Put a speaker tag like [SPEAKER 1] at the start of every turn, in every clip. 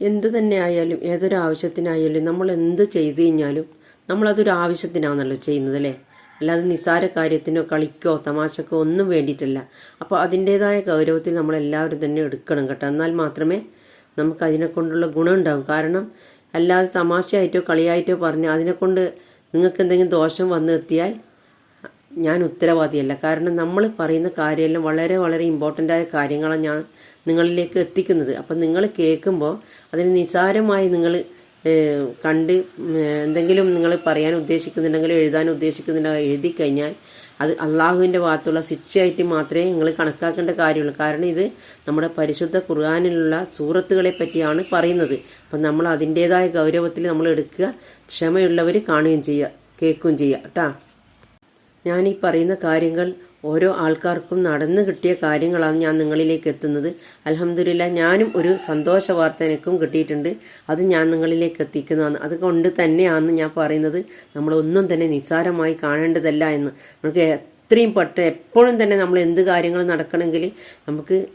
[SPEAKER 1] എന്ത് തന്നെ ആയാലും ഏതൊരു ആവശ്യത്തിനായാലും നമ്മൾ എന്ത് ചെയ്തു കഴിഞ്ഞാലും നമ്മളതൊരു ആവശ്യത്തിനാണല്ലോ ചെയ്യുന്നത് അല്ലേ? അല്ലാതെ നിസ്സാര കാര്യത്തിനോ കളിക്കോ തമാശക്കോ ഒന്നും വേണ്ടിയിട്ടല്ല. അപ്പോൾ അതിന്റേതായ ഗൗരവത്തിൽ നമ്മളെല്ലാവരും തന്നെ എടുക്കണം കേട്ടോ. എന്നാൽ മാത്രമേ നമുക്ക് അതിനെ കൊണ്ടുള്ള ഗുണം ഉണ്ടാവും. കാരണം അല്ലാതെ തമാശയായിട്ടോ കളിയായിട്ടോ പറഞ്ഞ് അതിനെക്കൊണ്ട് നിങ്ങൾക്ക് എന്തെങ്കിലും ദോഷം വന്നു എത്തിയാൽ ഞാൻ ഉത്തരവാദിയല്ല. കാരണം നമ്മൾ പറയുന്ന കാര്യമെല്ലാം വളരെ വളരെ ഇമ്പോർട്ടന്റ് ആയ കാര്യങ്ങളാണ് ഞാൻ നിങ്ങളിലേക്ക് എത്തിക്കുന്നത്. അപ്പം നിങ്ങൾ കേൾക്കുമ്പോൾ അതിന് നിസാരമായി നിങ്ങൾ കണ്ട് എന്തെങ്കിലും നിങ്ങൾ പറയാൻ ഉദ്ദേശിക്കുന്നുണ്ടെങ്കിൽ എഴുതാൻ ഉദ്ദേശിക്കുന്നുണ്ടെങ്കിൽ എഴുതി കഴിഞ്ഞാൽ അത് അള്ളാഹുവിന്റെ ഭാഗത്തുള്ള ശിക്ഷയായിട്ട് മാത്രമേ നിങ്ങൾ കണക്കാക്കേണ്ട കാര്യമുള്ളൂ. കാരണം ഇത് നമ്മുടെ പരിശുദ്ധ ഖുർആാനിലുള്ള സൂറത്തുകളെ പറ്റിയാണ് പറയുന്നത്. അപ്പം നമ്മൾ അതിന്റേതായ ഗൗരവത്തിൽ നമ്മൾ എടുക്കുക ക്ഷമയുള്ളവർ കാണുകയും ചെയ്യുക കേൾക്കുകയും ചെയ്യുക. കേട്ടോ? ഞാൻ ഈ പറയുന്ന കാര്യങ്ങൾ ഓരോ ആൾക്കാർക്കും നടന്നു കിട്ടിയ കാര്യങ്ങളാണ് ഞാൻ നിങ്ങളിലേക്ക് എത്തുന്നത്. അലഹമില്ല ഞാനും ഒരു സന്തോഷ വാർത്ത എനിക്കും കിട്ടിയിട്ടുണ്ട്. അത് ഞാൻ നിങ്ങളിലേക്ക് എത്തിക്കുന്നതാണ്. അതുകൊണ്ട് തന്നെയാണ് ഞാൻ പറയുന്നത് നമ്മളൊന്നും തന്നെ നിസ്സാരമായി കാണേണ്ടതല്ല എന്ന്. നമുക്ക് എത്രയും പെട്ട് എപ്പോഴും തന്നെ നമ്മൾ എന്ത് കാര്യങ്ങൾ നടക്കണമെങ്കിൽ നമുക്ക്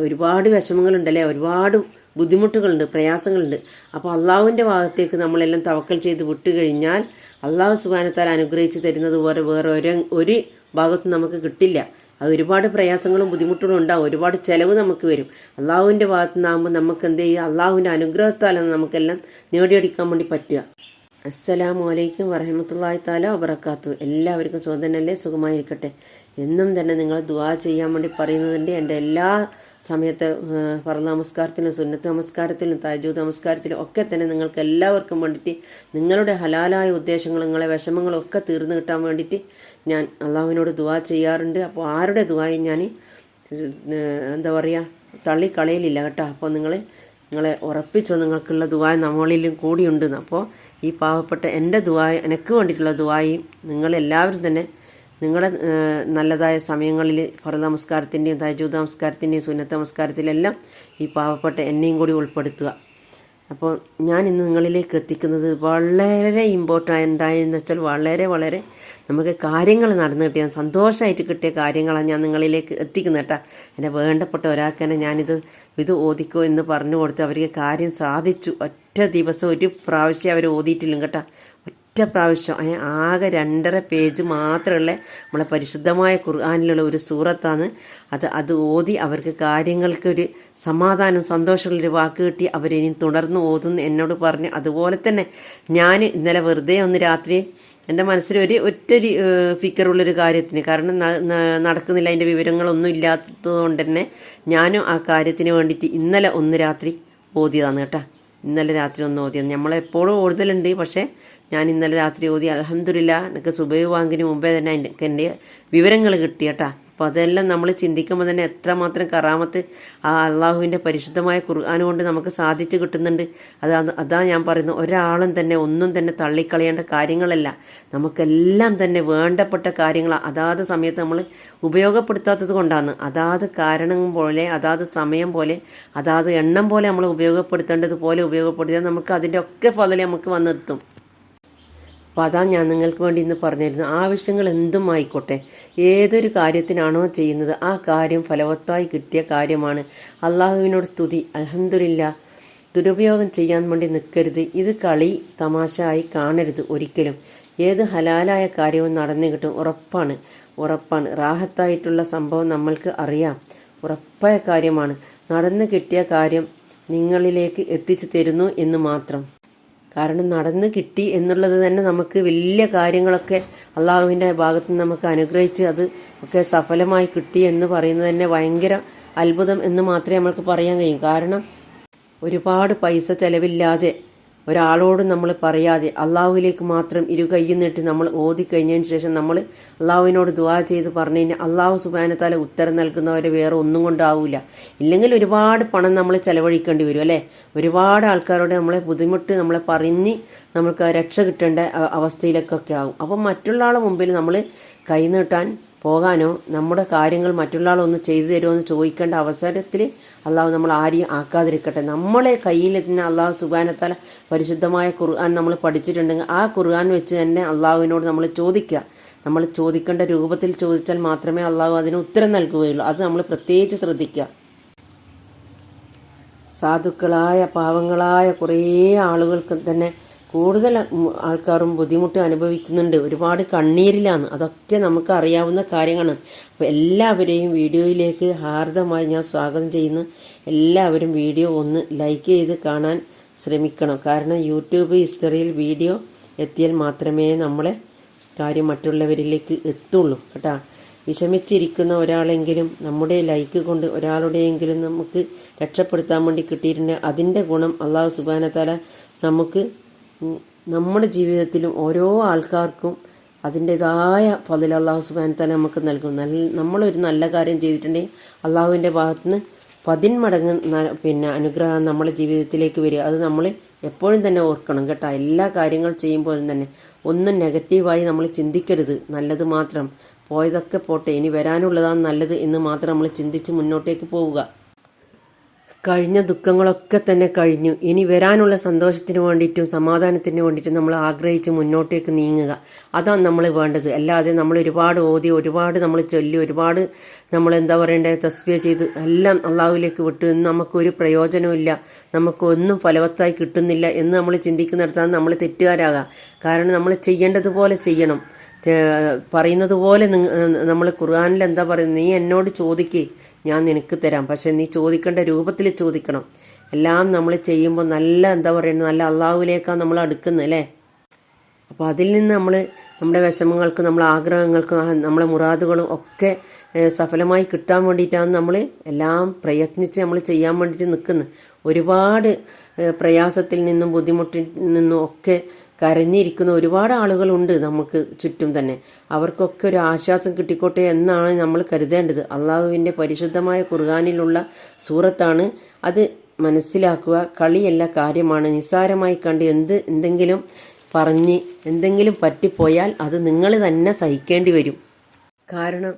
[SPEAKER 1] ഒരുപാട് വിഷമങ്ങളുണ്ടല്ലേ? ഒരുപാട് ബുദ്ധിമുട്ടുകളുണ്ട് പ്രയാസങ്ങളുണ്ട്. അപ്പോൾ അള്ളാഹുവിന്റെ ഭാഗത്തേക്ക് നമ്മളെല്ലാം തവക്കൽ ചെയ്ത് വിട്ടു കഴിഞ്ഞാൽ അള്ളാഹു സുബാനത്താൽ അനുഗ്രഹിച്ച് തരുന്നത് പോലെ വേറെ ഒരു ഒരു ഭാഗത്തും നമുക്ക് കിട്ടില്ല. അത് ഒരുപാട് പ്രയാസങ്ങളും ബുദ്ധിമുട്ടുകളും ഉണ്ടാവും. ഒരുപാട് ചിലവ് നമുക്ക് വരും. അള്ളാഹുവിന്റെ ഭാഗത്തു നിന്നാകുമ്പോൾ നമുക്ക് എന്ത് ചെയ്യുക അള്ളാഹുവിന്റെ അനുഗ്രഹത്താലാണ് നമുക്കെല്ലാം നേടിയെടുക്കാൻ വേണ്ടി പറ്റുക. അസ്സലാമു അലൈക്കും വറഹമത്തല്ലാഹി താല വബറക്കാത്തു എല്ലാവർക്കും സ്വന്തം അല്ലേ സുഖമായിരിക്കട്ടെ. എന്നും തന്നെ നിങ്ങൾ ദുവാ ചെയ്യാൻ വേണ്ടി പറയുന്നതിന്റെ എന്റെ എല്ലാ സമയത്ത് പറ നമസ്കാരത്തിലും സുന്നത്ത് നമസ്കാരത്തിലും തജു നമസ്കാരത്തിലും ഒക്കെ തന്നെ നിങ്ങൾക്ക് എല്ലാവർക്കും വേണ്ടിയിട്ട് നിങ്ങളുടെ ഹലാലായ ഉദ്ദേശങ്ങളും നിങ്ങളെ വിഷമങ്ങളും ഒക്കെ തീർന്നു കിട്ടാൻ വേണ്ടിയിട്ട് ഞാൻ അള്ളാഹുവിനോട് ദുവാ ചെയ്യാറുണ്ട്. അപ്പോൾ ആരുടെ ദുവായും ഞാൻ എന്താ പറയുക തള്ളിക്കളയലില്ല കേട്ടോ. അപ്പോൾ നിങ്ങൾ നിങ്ങളെ ഉറപ്പിച്ചോ നിങ്ങൾക്കുള്ള ദുവായ നമ്മളിലും കൂടിയുണ്ടെന്ന് അപ്പോൾ ഈ പാവപ്പെട്ട എന്റെ ദുവായ എനിക്ക് വേണ്ടിയിട്ടുള്ള ദുവായും നിങ്ങളെല്ലാവരും തന്നെ നിങ്ങളുടെ നല്ലതായ സമയങ്ങളിൽ ഫറ നമസ്കാരത്തിന്റെയും തജൂദ് നമസ്കാരത്തിന്റെയും സുന്നത്ത് നമസ്കാരത്തിലെല്ലാം ഈ പാവപ്പെട്ട എന്നെയും കൂടി ഉൾപ്പെടുത്തുക. അപ്പോൾ ഞാൻ ഇന്ന് നിങ്ങളിലേക്ക് എത്തിക്കുന്നത് വളരെ ഇമ്പോർട്ടന്റ് ആയെന്ന് വെച്ചാൽ വളരെ വളരെ നമുക്ക് കാര്യങ്ങൾ നടന്നു കിട്ടിയ സന്തോഷമായിട്ട് കിട്ടിയ കാര്യങ്ങളാണ് ഞാൻ നിങ്ങളിലേക്ക് എത്തിക്കുന്നത് കേട്ടോ. എന്റെ വേണ്ടപ്പെട്ട ഒരാൾക്ക് തന്നെ ഞാനിത് ഇത് ഓദിക്കോ എന്ന് പറഞ്ഞു കൊടുത്ത് അവർക്ക് കാര്യം സാധിച്ചു. ഒറ്റ ദിവസം ഒരു പ്രാവശ്യം അവർ ഓതിയിട്ടില്ല കേട്ടോ. ഒറ്റ പ്രാവശ്യം അതിന് ആകെ രണ്ടര പേജ് മാത്രമുള്ള നമ്മളെ പരിശുദ്ധമായ ഖുർആാനിലുള്ള ഒരു സൂറത്താണ്. അത് അത് ഓതി അവർക്ക് കാര്യങ്ങൾക്കൊരു സമാധാനം സന്തോഷമുള്ളൊരു വാക്ക് കിട്ടി അവരിനി തുടർന്ന് ഓതുന്നു എന്നോട് പറഞ്ഞു. അതുപോലെ തന്നെ ഞാൻ ഇന്നലെ വെറുതെ ഒന്ന് രാത്രി എന്റെ മനസ്സിൽ ഒരു ഒറ്റൊരു ഫിക്കറുള്ളൊരു കാര്യത്തിന് കാരണം നടക്കുന്നില്ല അതിന്റെ വിവരങ്ങളൊന്നും ഇല്ലാത്തതുകൊണ്ട് തന്നെ ഞാനും ആ കാര്യത്തിന് വേണ്ടിയിട്ട് ഇന്നലെ ഒന്ന് രാത്രി ഓതിയതാണ് കേട്ടോ. ഇന്നലെ രാത്രി ഒന്ന് ഓതിയത് നമ്മളെപ്പോഴും ഓടുതലുണ്ട് പക്ഷേ ഞാൻ ഇന്നലെ രാത്രി ഓതി അലഹമില്ല എനിക്ക് സുബൈ വാങ്കിന് മുമ്പേ തന്നെ എനിക്ക് എന്റെ വിവരങ്ങൾ കിട്ടിയട്ടാ അപ്പോൾ അതെല്ലാം നമ്മൾ ചിന്തിക്കുമ്പോൾ തന്നെ എത്രമാത്രം കറാമത്ത് ആ അള്ളാഹുവിന്റെ പരിശുദ്ധമായ ഖുർആൻ കൊണ്ട് നമുക്ക് സാധിച്ചു കിട്ടുന്നുണ്ട്. അത് അതാ ഞാൻ പറയുന്നത്. ഒരാളും തന്നെ ഒന്നും തന്നെ തള്ളിക്കളയേണ്ട കാര്യങ്ങളല്ല. നമുക്കെല്ലാം തന്നെ വേണ്ടപ്പെട്ട കാര്യങ്ങൾ അതാത് സമയത്ത് നമ്മൾ ഉപയോഗപ്പെടുത്താത്തത് കൊണ്ടാണ്. അതാത് കാരണം പോലെ അതാത് സമയം പോലെ അതാത് എണ്ണം പോലെ നമ്മൾ ഉപയോഗപ്പെടുത്തേണ്ടത് പോലെ ഉപയോഗപ്പെടുത്തിയാൽ നമുക്ക് അതിന്റെ ഒക്കെ ഫലം നമുക്ക് വന്നെത്തും. അപ്പോൾ അതാ ഞാൻ നിങ്ങൾക്ക് വേണ്ടി ഇന്ന് പറഞ്ഞിരുന്നു ആവശ്യങ്ങൾ എന്തും ആയിക്കോട്ടെ ഏതൊരു കാര്യത്തിനാണോ ചെയ്യുന്നത് ആ കാര്യം ഫലവത്തായി കിട്ടിയ കാര്യമാണ്. അള്ളാഹുവിനോട് സ്തുതി. അലഹമില്ല ദുരുപയോഗം ചെയ്യാൻ വേണ്ടി നിൽക്കരുത്. ഇത് കളി തമാശ ആയി കാണരുത് ഒരിക്കലും. ഏത് ഹലാലായ കാര്യവും നടന്നു കിട്ടും. ഉറപ്പാണ് ഉറപ്പാണ്. റാഹത്തായിട്ടുള്ള സംഭവം നമ്മൾക്ക് അറിയാം. ഉറപ്പായ കാര്യമാണ്. നടന്നു കിട്ടിയ കാര്യം നിങ്ങളിലേക്ക് എത്തിച്ചു തരുന്നു എന്ന് മാത്രം. കാരണം നടന്ന് കിട്ടി എന്നുള്ളത് തന്നെ നമുക്ക് വലിയ കാര്യങ്ങളൊക്കെ അള്ളാഹുവിന്റെ ഭാഗത്ത് നിന്ന് നമുക്ക് അനുഗ്രഹിച്ച് അത് ഒക്കെ സഫലമായി കിട്ടി എന്ന് പറയുന്നത് തന്നെ ഭയങ്കര അത്ഭുതം എന്ന് മാത്രമേ നമ്മൾക്ക് പറയാൻ കഴിയും. കാരണം ഒരുപാട് പൈസ ചെലവില്ലാതെ ഒരാളോടും നമ്മൾ പറയാതെ അള്ളാഹുവിലേക്ക് മാത്രം ഇരു കൈയും നീട്ടി നമ്മൾ ഓതി കഴിഞ്ഞതിന് ശേഷം നമ്മൾ അള്ളാഹുവിനോട് ദുവാ ചെയ്ത് പറഞ്ഞു കഴിഞ്ഞാൽ അള്ളാഹു സുബാനത്താല ഉത്തരം നൽകുന്നവരെ വേറെ ഒന്നും കൊണ്ടാവില്ല ഇല്ലെങ്കിൽ ഒരുപാട് പണം നമ്മൾ ചെലവഴിക്കേണ്ടി വരും അല്ലേ? ഒരുപാട് ആൾക്കാരോട് നമ്മളെ ബുദ്ധിമുട്ട് നമ്മളെ പറഞ്ഞ് നമുക്ക് രക്ഷ കിട്ടേണ്ട അവസ്ഥയിലേക്കൊക്കെ ആകും അപ്പം മറ്റുള്ള ആളെ മുമ്പിൽ നമ്മൾ കൈ നീട്ടാൻ പോകാനോ നമ്മുടെ കാര്യങ്ങൾ മറ്റുള്ള ആളൊന്ന് ചെയ്തു തരുമോ എന്ന് ചോദിക്കേണ്ട അവസരത്തിൽ അള്ളാഹു നമ്മൾ ആരെയും ആക്കാതിരിക്കട്ടെ. നമ്മളെ കയ്യിൽ തന്നെ അള്ളാഹു സുബാനത്താല പരിശുദ്ധമായ ഖുർആൻ നമ്മൾ പഠിച്ചിട്ടുണ്ടെങ്കിൽ ആ ഖുർആൻ വെച്ച് തന്നെ അള്ളാഹുവിനോട് നമ്മൾ ചോദിക്കുക. നമ്മൾ ചോദിക്കേണ്ട രൂപത്തിൽ ചോദിച്ചാൽ മാത്രമേ അള്ളാഹു അതിന് ഉത്തരം നൽകുകയുള്ളൂ. അത് നമ്മൾ പ്രത്യേകിച്ച് ശ്രദ്ധിക്കുക. സാധുക്കളായ പാവങ്ങളായ കുറേ ആളുകൾക്ക് തന്നെ കൂടുതൽ ആൾക്കാരും ബുദ്ധിമുട്ട് അനുഭവിക്കുന്നുണ്ട്. ഒരുപാട് കണ്ണീരിലാണ്. അതൊക്കെ നമുക്ക് അറിയാവുന്ന കാര്യങ്ങളാണ്. അപ്പോൾ എല്ലാവരെയും വീഡിയോയിലേക്ക് ഹാർദമായി ഞാൻ സ്വാഗതം ചെയ്യുന്നു. എല്ലാവരും വീഡിയോ ഒന്ന് ലൈക്ക് ചെയ്ത് കാണാൻ ശ്രമിക്കണം. കാരണം യൂട്യൂബ് ഹിസ്റ്ററിയിൽ വീഡിയോ എത്തിയാൽ മാത്രമേ നമ്മളെ കാര്യം മറ്റുള്ളവരിലേക്ക് എത്തുള്ളൂ. കേട്ടാ? വിഷമിച്ചിരിക്കുന്ന ഒരാളെങ്കിലും നമ്മുടെ ലൈക്ക് കൊണ്ട് ഒരാളുടെയെങ്കിലും നമുക്ക് രക്ഷപ്പെടുത്താൻ വേണ്ടി കിട്ടിയിട്ടുണ്ട് അതിന്റെ ഗുണം അള്ളാഹു സുബാനത്താല നമുക്ക് നമ്മുടെ ജീവിതത്തിലും ഓരോ ആൾക്കാർക്കും അതിന്റെതായ ഫതിൽ അള്ളാഹു സുബാനത്താല നമുക്ക് നൽകും. നല്ല നമ്മളൊരു നല്ല കാര്യം ചെയ്തിട്ടുണ്ടെങ്കിൽ അള്ളാഹുവിന്റെ ഭാഗത്തുനിന്ന് പതിന്മടങ്ങ് പിന്നെ അനുഗ്രഹം നമ്മുടെ ജീവിതത്തിലേക്ക് വരിക. അത് നമ്മൾ എപ്പോഴും തന്നെ ഓർക്കണം കേട്ടോ. എല്ലാ കാര്യങ്ങൾ ചെയ്യുമ്പോഴും തന്നെ ഒന്നും നെഗറ്റീവായി നമ്മൾ ചിന്തിക്കരുത്. നല്ലത് മാത്രം. പോയതൊക്കെ പോട്ടെ. ഇനി വരാനുള്ളതാണ് നല്ലത് എന്ന് മാത്രം നമ്മൾ ചിന്തിച്ച് മുന്നോട്ടേക്ക് പോവുക. കഴിഞ്ഞ ദുഃഖങ്ങളൊക്കെ തന്നെ കഴിഞ്ഞു. ഇനി വരാനുള്ള സന്തോഷത്തിന് വേണ്ടിയിട്ടും സമാധാനത്തിന് വേണ്ടിയിട്ടും നമ്മൾ ആഗ്രഹിച്ച് മുന്നോട്ടേക്ക് നീങ്ങുക. അതാണ് നമ്മൾ വേണ്ടത്. അല്ലാതെ നമ്മൾ ഒരുപാട് ഓതി ഒരുപാട് നമ്മൾ ചൊല്ലി ഒരുപാട് നമ്മൾ എന്താ പറയേണ്ടത് തസ്ബിയ ചെയ്ത് എല്ലാം അള്ളാഹുവിലേക്ക് വിട്ടു. എന്ന് നമുക്കൊരു പ്രയോജനമില്ല നമുക്കൊന്നും ഫലവത്തായി കിട്ടുന്നില്ല എന്ന് നമ്മൾ ചിന്തിക്കുന്നിടത്താണ് നമ്മൾ തെറ്റുകാരാകുക കാരണം നമ്മൾ ചെയ്യേണ്ടതുപോലെ ചെയ്യണം. പറയുന്നത് പോലെ നമ്മൾ ഖുർആാനിൽ എന്താ പറയുന്നത്? നീ എന്നോട് ചോദിക്ക്. ഞാൻ നിനക്ക് തരാം. പക്ഷെ നീ ചോദിക്കേണ്ട രൂപത്തിൽ ചോദിക്കണം. എല്ലാം നമ്മൾ ചെയ്യുമ്പോൾ നല്ല എന്താ പറയുന്നത്? നല്ല അള്ളാഹുവിലേക്കാണ് നമ്മൾ അടുക്കുന്നത് അല്ലേ? അപ്പോൾ അതിൽ നിന്ന് നമ്മൾ നമ്മുടെ വിഷമങ്ങൾക്കും നമ്മളെ ആഗ്രഹങ്ങൾക്കും നമ്മളെ മുറാദുകളും ഒക്കെ സഫലമായി കിട്ടാൻ വേണ്ടിയിട്ടാണ് നമ്മൾ എല്ലാം പ്രയത്നിച്ച് നമ്മൾ ചെയ്യാൻ വേണ്ടിയിട്ട് നിൽക്കുന്നത്. ഒരുപാട് പ്രയാസത്തിൽ നിന്നും ബുദ്ധിമുട്ടിൽ നിന്നും ഒക്കെ കരഞ്ഞിരിക്കുന്ന ഒരുപാട് ആളുകളുണ്ട് നമുക്ക് ചുറ്റും തന്നെ. അവർക്കൊക്കെ ഒരു ആശ്വാസം കിട്ടിക്കോട്ടെ എന്നാണ് നമ്മൾ കരുതേണ്ടത്. അള്ളാഹുവിന്റെ പരിശുദ്ധമായ കുർഗാനിലുള്ള സൂറത്താണ് അത് മനസ്സിലാക്കുക. കളിയല്ല കാര്യമാണ്. നിസ്സാരമായി കണ്ട് എന്ത് എന്തെങ്കിലും പറഞ്ഞ് എന്തെങ്കിലും പറ്റിപ്പോയാൽ അത് നിങ്ങൾ തന്നെ സഹിക്കേണ്ടി വരും. കാരണം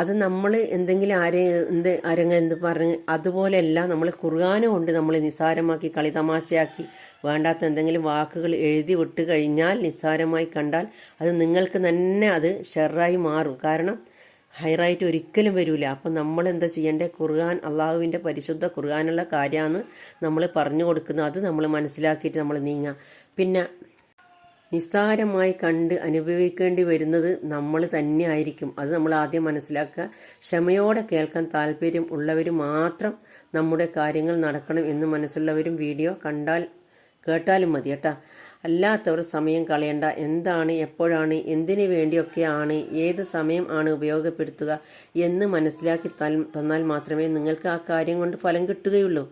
[SPEAKER 1] അത് നമ്മൾ എന്തെങ്കിലും ആരെ എന്ത് ആരെങ്കിലും എന്ത് പറഞ്ഞ് അതുപോലെയല്ല നമ്മൾ കുറുകാന കൊണ്ട് നമ്മൾ നിസ്സാരമാക്കി കളി തമാശയാക്കി വേണ്ടാത്ത എന്തെങ്കിലും വാക്കുകൾ എഴുതി വിട്ട് കഴിഞ്ഞാൽ നിസ്സാരമായി കണ്ടാൽ അത് നിങ്ങൾക്ക് തന്നെ അത് ഷെറായി മാറും. കാരണം ഹൈറായിട്ട് ഒരിക്കലും വരില്ല അപ്പം നമ്മൾ എന്താ ചെയ്യേണ്ടത് ഖുർആൻ അള്ളാഹുവിന്റെ പരിശുദ്ധ ഖുർആനുള്ള കാര്യമാണ് നമ്മൾ പറഞ്ഞു കൊടുക്കുന്നത്. അത് നമ്മൾ മനസ്സിലാക്കിയിട്ട് നമ്മൾ നീങ്ങുക പിന്നെ നിസ്സാരമായി കണ്ട് അനുഭവിക്കേണ്ടി വരുന്നത് നമ്മൾ തന്നെ ആയിരിക്കും. അത് നമ്മൾ ആദ്യം മനസ്സിലാക്കുക. ക്ഷമയോടെ കേൾക്കാൻ താല്പര്യം ഉള്ളവർ മാത്രം നമ്മുടെ കാര്യങ്ങൾ നടക്കണം എന്ന് മനസ്സുള്ളവരും വീഡിയോ കണ്ടാൽ കേട്ടാലും മതി കേട്ടാ. അല്ലാത്തവർ സമയം കളയണ്ട. എന്താണ് എപ്പോഴാണ് എന്തിനു വേണ്ടിയൊക്കെയാണ് ഏത് സമയം ആണ് ഉപയോഗപ്പെടുത്തുക എന്ന് മനസ്സിലാക്കി തന്നാൽ മാത്രമേ നിങ്ങൾക്ക് ആ കാര്യം കൊണ്ട് ഫലം കിട്ടുകയുള്ളൂ.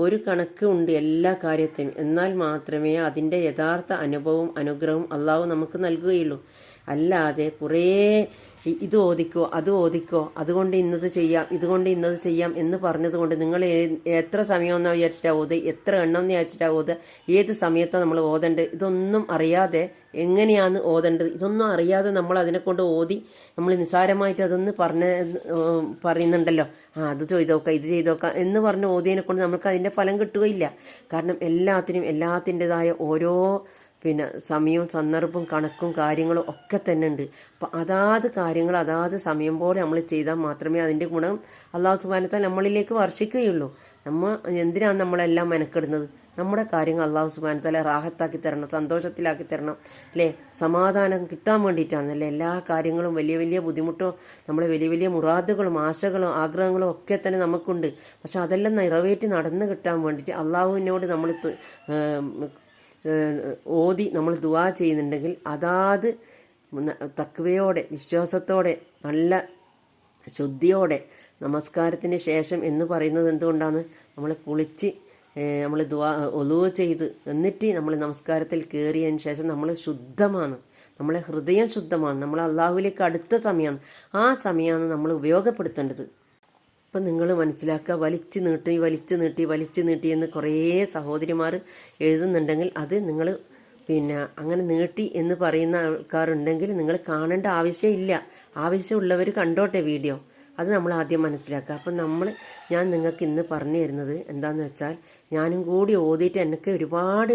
[SPEAKER 1] ഒരു കണക്ക് ഉണ്ട് എല്ലാ കാര്യത്തിനും. എന്നാൽ മാത്രമേ അതിന്റെ യഥാർത്ഥ അനുഭവവും അനുഗ്രഹവും അള്ളാഹു നമുക്ക് നൽകുകയുള്ളൂ. അല്ലാതെ കുറേ ഇത് ഓദിക്കോ അത് ഓദിക്കോ അതുകൊണ്ട് ഇന്നത് ചെയ്യാം ഇതുകൊണ്ട് ഇന്നത് ചെയ്യാം എന്ന് പറഞ്ഞതുകൊണ്ട് നിങ്ങൾ എത്ര സമയം എന്നാ വിചാരിച്ചിട്ടാ ഓത് എത്ര എണ്ണം എന്ന് വിചാരിച്ചിട്ടാ ഓത് ഏത് സമയത്താണ് നമ്മൾ ഓതേണ്ടത് ഇതൊന്നും അറിയാതെ എങ്ങനെയാണ് ഓതേണ്ടത് ഇതൊന്നും അറിയാതെ നമ്മൾ അതിനെ കൊണ്ട് ഓതി നമ്മൾ നിസ്സാരമായിട്ട് അതൊന്ന് പറഞ്ഞ പറയുന്നുണ്ടല്ലോ ആ അത് ചെയ്തോക്കാം ഇത് ചെയ്തോക്കാം എന്ന് പറഞ്ഞ് ഓതിയതിനെ കൊണ്ട് നമുക്ക് അതിന്റെ ഫലം കിട്ടുകയില്ല. കാരണം എല്ലാത്തിനും എല്ലാത്തിന്റെതായ ഓരോ പിന്നെ സമയവും സന്ദർഭവും കണക്കും കാര്യങ്ങളും ഒക്കെ തന്നെ ഉണ്ട്. അപ്പം അതാത് കാര്യങ്ങൾ അതാത് സമയം പോലെ നമ്മൾ ചെയ്താൽ മാത്രമേ അതിന്റെ ഗുണം അള്ളാഹു സുബാനത്താൽ നമ്മളിലേക്ക് വർഷിക്കുകയുള്ളൂ. നമ്മൾ എന്തിനാണ് നമ്മളെല്ലാം മെനക്കെടുന്നത്? നമ്മുടെ കാര്യങ്ങൾ അള്ളാഹു സുബാനത്താലെ റാഹത്താക്കി തരണം സന്തോഷത്തിലാക്കി തരണം അല്ലേ? സമാധാനം കിട്ടാൻ വേണ്ടിയിട്ടാണ് അല്ലേ? എല്ലാ കാര്യങ്ങളും വലിയ വലിയ ബുദ്ധിമുട്ടോ നമ്മുടെ വലിയ വലിയ മുറാദുകളും ആശകളും ആഗ്രഹങ്ങളും ഒക്കെ തന്നെ നമുക്കുണ്ട്. പക്ഷെ അതെല്ലാം നിറവേറ്റി നടന്നു കിട്ടാൻ വേണ്ടിയിട്ട് അള്ളാഹുവിനോട് നമ്മൾ ഓതി നമ്മൾ ദുവാ ചെയ്യുന്നുണ്ടെങ്കിൽ അതാത് തക്വയോടെ വിശ്വാസത്തോടെ നല്ല ശുദ്ധിയോടെ നമസ്കാരത്തിന് ശേഷം എന്ന് പറയുന്നത് എന്തുകൊണ്ടാണ്? നമ്മൾ കുളിച്ച് നമ്മൾ ദുവാ ഒലുവ ചെയ്ത് എന്നിട്ട് നമ്മൾ നമസ്കാരത്തിൽ കയറിയതിന് ശേഷം നമ്മൾ ശുദ്ധമാണ്. നമ്മളെ ഹൃദയം ശുദ്ധമാണ്. നമ്മൾ അള്ളാഹുവിലേക്ക് അടുത്ത സമയമാണ്. ആ സമയമാണ് നമ്മൾ ഉപയോഗപ്പെടുത്തേണ്ടത്. അപ്പം നിങ്ങൾ മനസ്സിലാക്കുക വലിച്ചു നീട്ടി വലിച്ചു നീട്ടി വലിച്ചു നീട്ടി എന്ന് കുറേ സഹോദരിമാർ എഴുതുന്നുണ്ടെങ്കിൽ അത് നിങ്ങൾ പിന്നെ അങ്ങനെ നീട്ടി എന്ന് പറയുന്ന ആൾക്കാരുണ്ടെങ്കിൽ നിങ്ങൾ കാണേണ്ട ആവശ്യമില്ല. ആവശ്യമുള്ളവർ കണ്ടോട്ടെ വീഡിയോ. അത് നമ്മൾ ആദ്യം മനസ്സിലാക്കുക. അപ്പം നമ്മൾ ഞാൻ നിങ്ങൾക്ക് ഇന്ന് പറഞ്ഞു തരുന്നത് എന്താണെന്ന് വെച്ചാൽ ഞാനും കൂടി ഓതിയിട്ട് എനിക്ക് ഒരുപാട്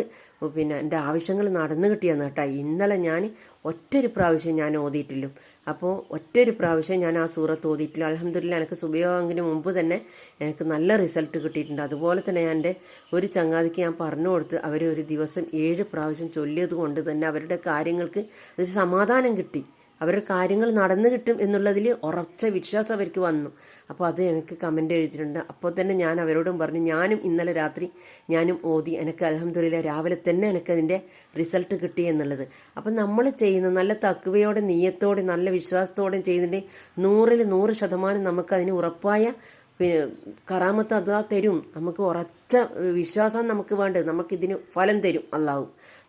[SPEAKER 1] പിന്നെ എന്റെ ആവശ്യങ്ങൾ നടന്നു കിട്ടിയെന്ന് കേട്ടോ. ഇന്നലെ ഞാൻ ഒറ്റൊരു പ്രാവശ്യം ഞാൻ ഓതിയിട്ടില്ലും. അപ്പോൾ ഒറ്റൊരു പ്രാവശ്യം ഞാൻ ആ സൂറത്ത് ഓതിയിട്ടില്ല. അലഹമ്മദില്ല എനിക്ക് സുബയോഗത്തിന് മുമ്പ് തന്നെ എനിക്ക് നല്ല റിസൾട്ട് കിട്ടിയിട്ടുണ്ട്. അതുപോലെ തന്നെ ഞാൻ എന്റെ ഒരു ചങ്ങാതിക്ക് ഞാൻ പറഞ്ഞു കൊടുത്ത് അവർ ഒരു ദിവസം ഏഴ് പ്രാവശ്യം ചൊല്ലിയത് കൊണ്ട് തന്നെ അവരുടെ കാര്യങ്ങൾക്ക് ഒരു സമാധാനം കിട്ടി. അവരുടെ കാര്യങ്ങൾ നടന്നു കിട്ടും എന്നുള്ളതിൽ ഉറച്ച വിശ്വാസം അവർക്ക് വന്നു. അപ്പോൾ അത് എനിക്ക് കമന്റ് എഴുതിയിട്ടുണ്ട്. അപ്പോൾ തന്നെ ഞാൻ അവരോടും പറഞ്ഞു ഞാനും ഇന്നലെ രാത്രി ഞാനും ഓതി. എനിക്ക് അലഹമ്മദില്ല രാവിലെ തന്നെ എനിക്ക് അതിന്റെ റിസൾട്ട് കിട്ടി എന്നുള്ളത്. അപ്പം നമ്മൾ ചെയ്യുന്ന നല്ല തക്കുവയോടെ നീയത്തോടെ നല്ല വിശ്വാസത്തോടെ ചെയ്യുന്നുണ്ടെങ്കിൽ നൂറിൽ നൂറ് ശതമാനം നമുക്കതിന് ഉറപ്പായ കറാമത്ത് അതാ തരും. നമുക്ക് ഉറച്ച വിശ്വാസം നമുക്ക് വേണ്ടത് നമുക്കിതിന് ഫലം തരും അള്ളാഹു.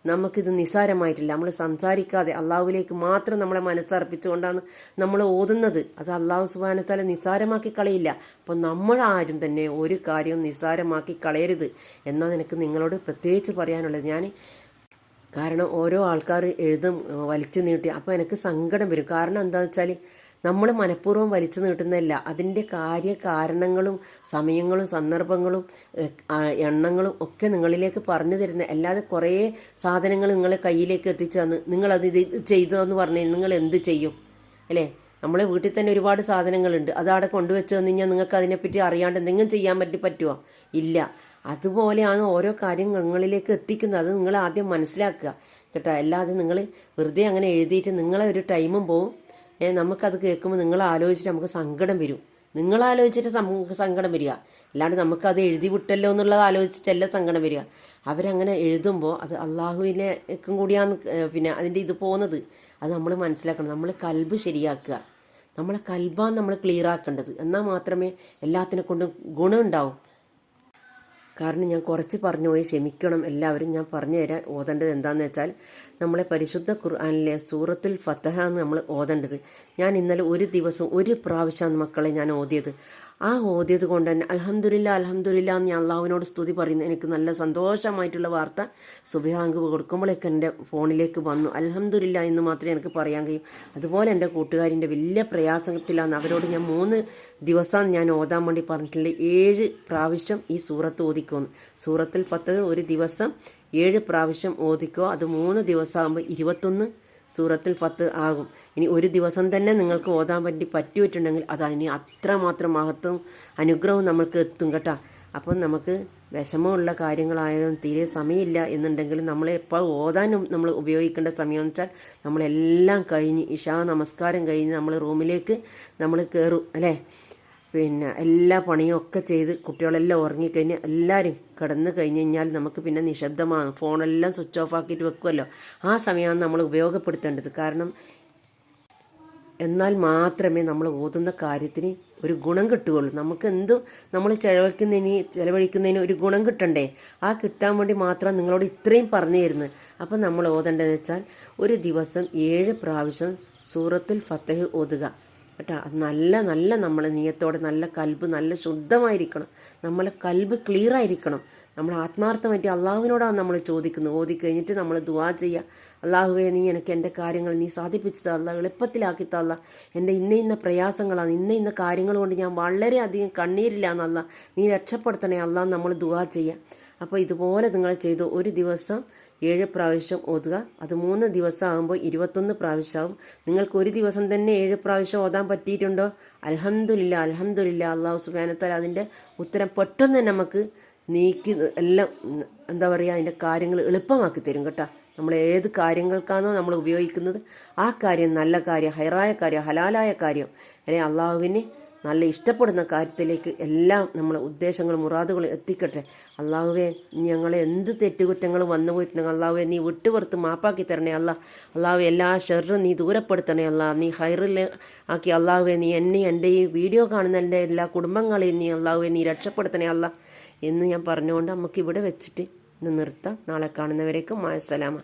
[SPEAKER 1] നമുക്കിത് നിസ്സാരമായിട്ടില്ല നമ്മൾ സംസാരിക്കാതെ അള്ളാഹുവിലേക്ക് മാത്രം നമ്മളെ മനസ്സർപ്പിച്ചുകൊണ്ടാണ് നമ്മൾ ഓതുന്നത്. അത് അള്ളാഹു സുബാനത്താലെ നിസ്സാരമാക്കി കളയില്ല. അപ്പം നമ്മൾ ആരും തന്നെ ഒരു കാര്യവും നിസ്സാരമാക്കി കളയരുത് എന്നാൽ നിനക്ക് നിങ്ങളോട് പ്രത്യേകിച്ച് പറയാനുള്ളത്. ഞാൻ കാരണം ഓരോ ആൾക്കാർ എഴുതും വലിച്ചു നീട്ടി. അപ്പോൾ എനിക്ക് സങ്കടം വരും. കാരണം എന്താണെന്ന് വെച്ചാൽ നമ്മൾ മനഃപൂർവം വലിച്ചു നീട്ടുന്നതല്ല. അതിന്റെ കാര്യ കാരണങ്ങളും സമയങ്ങളും സന്ദർഭങ്ങളും എണ്ണങ്ങളും ഒക്കെ നിങ്ങളിലേക്ക് പറഞ്ഞു തരുന്ന അല്ലാതെ കുറേ സാധനങ്ങൾ നിങ്ങളെ കയ്യിലേക്ക് എത്തിച്ചു തന്ന് നിങ്ങളത് ഇത് ചെയ്തതെന്ന് പറഞ്ഞു നിങ്ങൾ എന്ത് ചെയ്യും? അല്ലേ? നമ്മളെ വീട്ടിൽ തന്നെ ഒരുപാട് സാധനങ്ങളുണ്ട്. അത് അവിടെ കൊണ്ടുവച്ച് തന്നു കഴിഞ്ഞാൽ നിങ്ങൾക്ക് അതിനെപ്പറ്റി അറിയാണ്ട് എന്തെങ്കിലും ചെയ്യാൻ പറ്റി പറ്റുമോ ഇല്ല. അതുപോലെയാണ് ഓരോ കാര്യങ്ങൾ നിങ്ങളിലേക്ക് എത്തിക്കുന്നത്. അത് നിങ്ങൾ ആദ്യം മനസ്സിലാക്കുക. കേട്ടോ? അല്ലാതെ നിങ്ങൾ വെറുതെ അങ്ങനെ എഴുതിയിട്ട് നിങ്ങളെ ഒരു ടൈമും പോവും. നമുക്കത് കേൾക്കുമ്പോൾ നിങ്ങൾ ആലോചിച്ചിട്ട് നമുക്ക് സങ്കടം വരും. നിങ്ങൾ ആലോചിച്ചിട്ട് സങ്കടം വരിക. അല്ലാണ്ട് നമുക്കത് എഴുതി വിട്ടല്ലോ എന്നുള്ളത് ആലോചിച്ചിട്ടല്ല സങ്കടം വരിക. അവരങ്ങനെ എഴുതുമ്പോൾ അത് അള്ളാഹുവിനേക്കും കൂടിയാണ് പിന്നെ അതിന്റെ ഇത് പോകുന്നത് അത് നമ്മൾ മനസ്സിലാക്കണം. നമ്മൾ കൽബ് ശരിയാക്കുക. നമ്മളെ കൽബാണ് നമ്മൾ ക്ലിയർ ആക്കേണ്ടത്. എന്നാൽ മാത്രമേ എല്ലാത്തിനെ കൊണ്ടും ഗുണമുണ്ടാവും കാരണം ഞാൻ കുറച്ച് പറഞ്ഞു പോയി ക്ഷമിക്കണം എല്ലാവരും ഞാൻ പറഞ്ഞു തരാൻ ഓതേണ്ടത് എന്താണെന്ന് വെച്ചാൽ നമ്മളെ പരിശുദ്ധ ഖുർആാനിലെ സൂറത്തുൽ ഫത്തഹ എന്ന് നമ്മൾ ഓതേണ്ടത്. ഞാൻ ഇന്നലെ ഒരു ദിവസം ഒരു പ്രാവശ്യമാണ് മക്കളെ ഞാൻ ഓതിയത്. ആ ഓതിയത് കൊണ്ട് തന്നെ അലഹമ്മദില്ല അലഹമ്മദില്ല എന്ന് ഞാൻ അള്ളാഹുവിനോട് സ്തുതി പറയുന്നു. എനിക്ക് നല്ല സന്തോഷമായിട്ടുള്ള വാർത്ത സുബിഹാങ്ക് കൊടുക്കുമ്പോഴേക്ക് എന്റെ ഫോണിലേക്ക് വന്നു. അലഹമ്മദില്ല എന്ന് മാത്രമേ എനിക്ക് പറയാൻ കഴിയും. അതുപോലെ എന്റെ കൂട്ടുകാരിന്റെ വലിയ പ്രയാസത്തിലാണ് അവരോട് ഞാൻ മൂന്ന് ദിവസം ഞാൻ ഓതാൻ വേണ്ടി പറഞ്ഞിട്ടുള്ള ഏഴ് പ്രാവശ്യം ഈ സൂറത്ത് ഓതിക്കുന്നു. സൂറത്തിൽ പത്ത് ഒരു ദിവസം ഏഴ് പ്രാവശ്യം ഓതിക്കോ അത് മൂന്ന് ദിവസമാകുമ്പോൾ ഇരുപത്തൊന്ന് സൂറത്തിൽ ഫത്ത് ആകും. ഇനി ഒരു ദിവസം തന്നെ നിങ്ങൾക്ക് ഓതാൻ വേണ്ടി പറ്റിയിട്ടുണ്ടെങ്കിൽ അത് അതിന് അത്രമാത്രം മഹത്വം അനുഗ്രഹവും നമ്മൾക്ക് എത്തും കേട്ടോ. അപ്പം നമുക്ക് വിഷമമുള്ള കാര്യങ്ങളായാലും തീരെ സമയമില്ല എന്നുണ്ടെങ്കിൽ നമ്മൾ എപ്പോൾ ഓതാനും നമ്മൾ ഉപയോഗിക്കേണ്ട സമയം എന്ന് വെച്ചാൽ നമ്മളെല്ലാം കഴിഞ്ഞ് ഇഷാ നമസ്കാരം കഴിഞ്ഞ് നമ്മൾ റൂമിലേക്ക് നമ്മൾ കയറും അല്ലേ? പിന്നെ എല്ലാ പണിയും ഒക്കെ ചെയ്ത് കുട്ടികളെല്ലാം ഉറങ്ങിക്കഴിഞ്ഞ് എല്ലാവരും കിടന്ന് കഴിഞ്ഞ് കഴിഞ്ഞാൽ നമുക്ക് പിന്നെ നിശബ്ദമാണ് ഫോണെല്ലാം സ്വിച്ച് ഓഫ് ആക്കിയിട്ട് വെക്കുമല്ലോ ആ സമയമാണ് നമ്മൾ ഉപയോഗപ്പെടുത്തേണ്ടത്. കാരണം എന്നാൽ മാത്രമേ നമ്മൾ ഓതുന്ന കാര്യത്തിന് ഒരു ഗുണം കിട്ടുകയുള്ളൂ. നമുക്ക് എന്തും നമ്മൾ ചെലവഴിക്കുന്നതിന് ചെലവഴിക്കുന്നതിന് ഒരു ഗുണം കിട്ടണ്ടേ? ആ കിട്ടാൻ വേണ്ടി മാത്രം നിങ്ങളോട് ഇത്രയും പറഞ്ഞു തരുന്നത് അപ്പം നമ്മൾ ഓതേണ്ടതെന്ന് വെച്ചാൽ ഒരു ദിവസം ഏഴ് പ്രാവശ്യം സൂറത്തുൽ ഫത്തഹ് ഓതുക. കേട്ടോ നല്ല നല്ല നമ്മളെ നീയത്തോടെ നല്ല കൽബ് നല്ല ശുദ്ധമായിരിക്കണം. നമ്മളെ കൽബ് ക്ലിയർ ആയിരിക്കണം. നമ്മൾ ആത്മാർത്ഥമായിട്ട് അള്ളാഹുവിനോടാണ് നമ്മൾ ചോദിക്കുന്നത്. ഓതി കഴിഞ്ഞിട്ട് നമ്മൾ ദുവാ ചെയ്യുക അള്ളാഹുവെ നീ എനിക്ക് എന്റെ കാര്യങ്ങൾ നീ സാധിപ്പിച്ചു തല്ല എളുപ്പത്തിലാക്കി തല്ല എന്റെ ഇന്ന ഇന്ന പ്രയാസങ്ങളാണ് ഇന്ന ഇന്ന കാര്യങ്ങൾ കൊണ്ട് ഞാൻ വളരെയധികം കണ്ണീരില്ല എന്നല്ല നീ രക്ഷപ്പെടുത്തണേ അല്ല നമ്മൾ ദുവാ ചെയ്യുക അപ്പോൾ ഇതുപോലെ നിങ്ങൾ ചെയ്തു ഒരു ദിവസം ഏഴ് പ്രാവശ്യം ഓതുക. അത് മൂന്ന് ദിവസം ആകുമ്പോൾ ഇരുപത്തൊന്ന് പ്രാവശ്യമാവും. നിങ്ങൾക്ക് ഒരു ദിവസം തന്നെ ഏഴ് പ്രാവശ്യം ഓതാൻ പറ്റിയിട്ടുണ്ടോ? അലഹമില്ല അലഹമില്ല അള്ളാഹു സുബാനത്താൽ അതിന്റെ ഉത്തരം പെട്ടെന്ന് തന്നെ നമുക്ക് നീക്കി എല്ലാം എന്താ പറയുക അതിന്റെ കാര്യങ്ങൾ എളുപ്പമാക്കി തരും കേട്ടോ. നമ്മൾ ഏത് കാര്യങ്ങൾക്കാണോ നമ്മൾ ഉപയോഗിക്കുന്നത് ആ കാര്യം നല്ല കാര്യം ഹൈറായ കാര്യം ഹലാലായ കാര്യം. അല്ലെ അള്ളാഹുവിന് നല്ല ഇഷ്ടപ്പെടുന്ന കാര്യത്തിലേക്ക് എല്ലാം നമ്മൾ ഉദ്ദേശങ്ങളും മുറാദുകളും എത്തിക്കട്ടെ. അള്ളാഹുവെ ഞങ്ങളെ എന്ത് തെറ്റുകുറ്റങ്ങളും വന്നു പോയിട്ടുണ്ടെങ്കിൽ അള്ളാഹുവെ നീ വിട്ടുപുറത്ത് മാപ്പാക്കി തരണേ അല്ല. അള്ളാഹു എല്ലാ ഷെറും നീ ദൂരപ്പെടുത്തണേ അല്ല. നീ ഹൈറിൽ ആക്കി അള്ളാഹുവെ നീ എന്നെ എന്റെ ഈ വീഡിയോ കാണുന്ന എന്റെ എല്ലാ കുടുംബങ്ങളെയും നീ അള്ളാഹുവെ നീ രക്ഷപ്പെടുത്തണേ അല്ല. എന്ന് ഞാൻ പറഞ്ഞുകൊണ്ട് നമുക്ക് ഇവിടെ വെച്ചിട്ട് ഇന്ന് നിർത്താം. നാളെ കാണുന്നവരേക്കും മായസലാമ